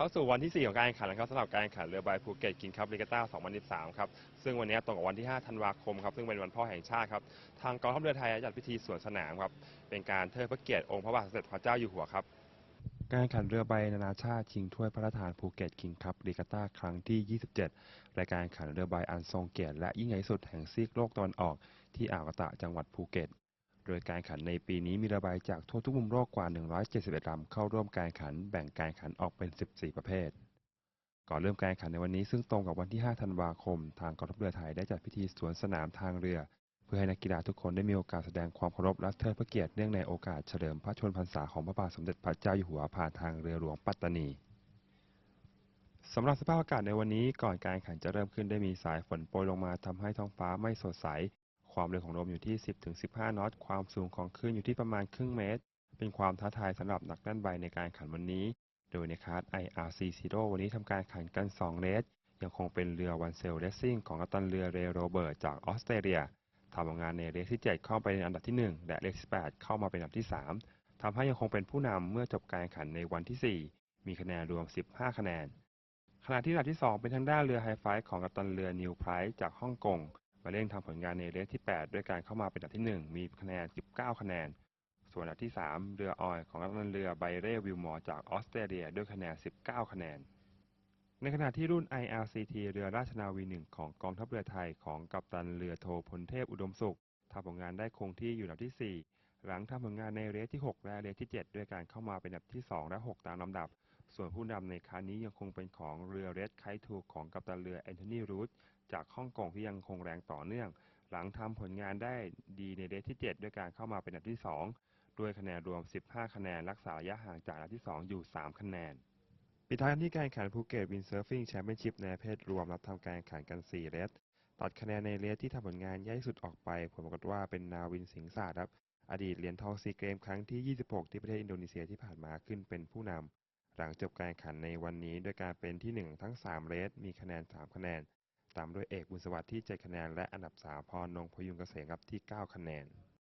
เข้าสู่วันที่ 4 ของการแข่งขันแล้วครับสำหรับการแข่งขันเรือใบภูเก็ตกินคัพรีกาต้า 2013ครับ ซึ่งวันนี้ตรงกับวันที่ 5 ธันวาคมครับ ซึ่งเป็นวันพ่อแห่งชาติครับ ทางกองทัพเรือไทยจัดพิธีสวนสนามครับ เป็นการเทิดพระเกียรติองค์พระบาทสมเด็จพระเจ้าอยู่หัวครับ การแข่งขันเรือใบนานาชาติชิงถ้วยพระราชทานภูเก็ตคิงคัพรีกาต้าครั้งที่ 27 รายการแข่งขันเรือใบอันทรงเกียรติและยิ่งใหญ่สุดแห่งซีกโลกตะวันออก ที่อ่าวกะตะจังหวัดภูเก็ต ดยการขันในปีนี้มีรือใบจากทั่วทุกมุมโลกกว่า 171ลำเข้าร่วมการขันแบ่งการขันออกเป็น 14 ประเภท ก่อนเริ่มการขันในวันนี้ซึ่งตรงกับวันที่ 5 ธันวาคม ทางกองทัพเรือไทยได้จัดพิธีสวนสนามทางเรือ เพื่อให้นักกีฬาทุกคนได้มีโอกาสแสดงความเคารพและเทิดพระเกียรติเนื่องในโอกาสเฉลิมพระชนมพรรษาของพระบาทสมเด็จพระเจ้าอยู่หัวผ่านทางเรือหลวงปัตตานีสำหรับสภาพอากาศในวันนี้ก่อนการแข่งขันจะเริ่มขึ้นได้มีสายฝนโปรยลงมาทำให้ท้องฟ้าไม่สดใส ความเร็วของลมอยู่ที่ 10-15 นอต ความสูงของคลื่นอยู่ที่ประมาณครึ่งเมตร เป็นความท้าทายสำหรับนักเล่นใบในการแข่งขันวันนี้ โดยในคลาส IRC Zero วันนี้ทำการแข่งกัน 2 เลสยังคงเป็นเรือวันเซลเลสซิ่งของกัปตันเรือเรโรเบิร์ตจากออสเตรเลียทำผลงานในเลสที่ 7 เข้าไปในอันดับที่ 1 และเลสที่ 8 เข้ามาเป็นอันดับที่ 3ทำให้ยังคงเป็นผู้นำเมื่อจบการแข่งขันในวันที่ 4 มีคะแนนรวม 15 คะแนน ขณะที่อันดับที่ 2 เป็นทางด้านเรือไฮไฟของกัปตันเรือนิวไพรส์จากฮ่องกง มาเร่งทำผลงานในเลสที่ 8 ด้วยการเข้ามาเป็นอันดับที่ 1 มีคะแนน 19 คะแนน ส่วนอันดับที่ 3 เรือออยของกัปตันเรือไบเร่วิลมอร์จากออสเตรเลียด้วยคะแนน 19 คะแนน ในขณะที่รุ่น IRCT เรือราชนาวีหนึ่งของกองทัพเรือไทยของกัปตันเรือโทพลเทพอุดมสุขทำผลงานได้คงที่อยู่อันดับที่ 4 หลังทำผลงานในเรสที่ 6 และเรสที่ 7 ด้วยการเข้ามาเป็นอันดับที่ 2 และ 6 ตามลำดับ ส่วนผู้นำในครั้งนี้ยังคงเป็นของเรือเรดไคทูของกัปตันเรือแอนโทนีรูธจากฮ่องกงที่ยังคงแรงต่อเนื่อง หลังทำผลงานได้ดีในเรสที่ 7 ด้วยการเข้ามาเป็นอันดับที่ 2 ด้วยคะแนนรวม 15 คะแนนรักษาระยะห่างจากอันดับที่ 2 อยู่ 3 คะแนนปิดท้ายที่การแข่งภูเก็ตวินเซิร์ฟิ่งแชมเปี้ยนชิพในประเภทรวมรับทำการแข่งขันกัน 4 เรสตัดคะแนนในเรสที่ทำผลงานแย่สุดออกไปผลปรากฏว่าเป็นนาวินสิงห์ศาสตร์ครับอดีตเหรียญทองซีเกมครั้งที่ 26 ที่ประเทศอินโดนีเซียที่ผ่านมาขึ้นเป็นผู้นำ หลังจบการแข่งขันในวันนี้ด้วยการเป็นที่ 1 ทั้ง 3 เรส มีคะแนน 3 คะแนน ตามด้วยเอกบุญสวัสดิ์ที่ 7 คะแนน และอันดับ 3 พรนงพยุงเกษมครับที่ 9 คะแนน